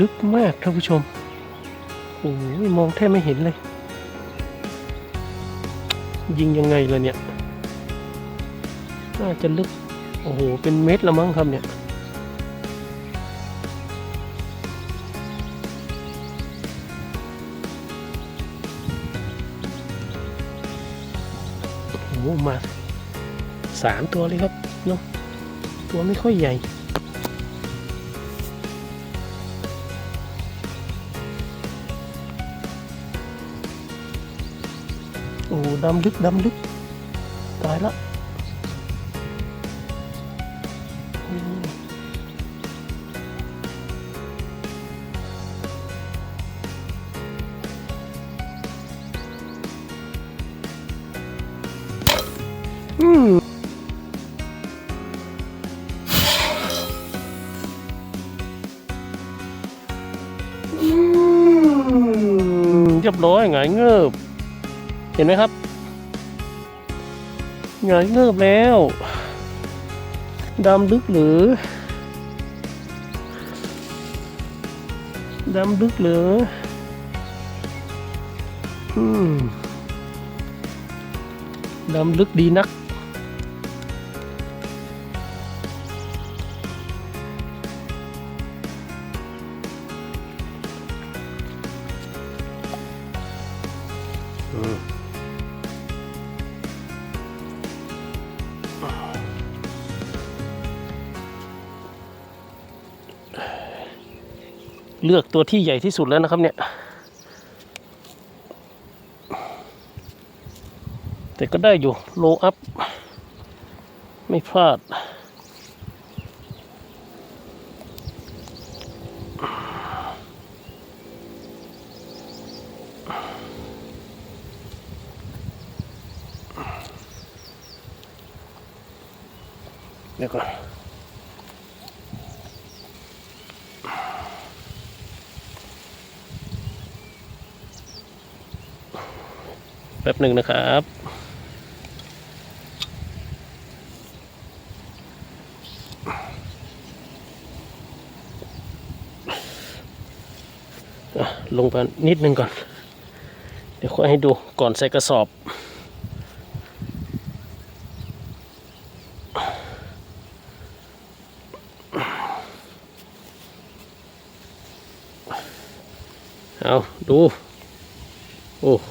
ลึกมากท่านผู้ชม โอ้ยมองแทบไม่เห็นเลย ยิงยังไงล่ะเนี่ย น่าจะลึก โอ้โห เป็นเม็ดละมั้งครับเนี่ยโอ้มาสามตัวเลยครับเนาะตัวไม่ค่อยใหญ่ โอ้ดำลึกดำลึกตายละอืมอืมอืม เห็นไหมครับหงายเงิบแล้วดำลึกหรือดำลึกหรืออืมดำลึกดีนัก อืม เลือกตัวที่ใหญ่ที่สุดแล้วนะครับเนี่ย แต่ก็ได้อยู่โลอัพ ไม่พลาด เดี๋ยวก่อน แป๊บหนึ่งนะครับลงไปนิดนึงก่อน เดี๋ยวค่อยให้ดูก่อนใส่กระสอบ เอาดู โอ้โห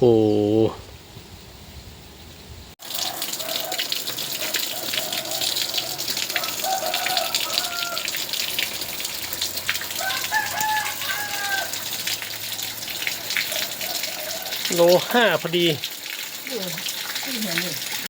โลห้าพอดี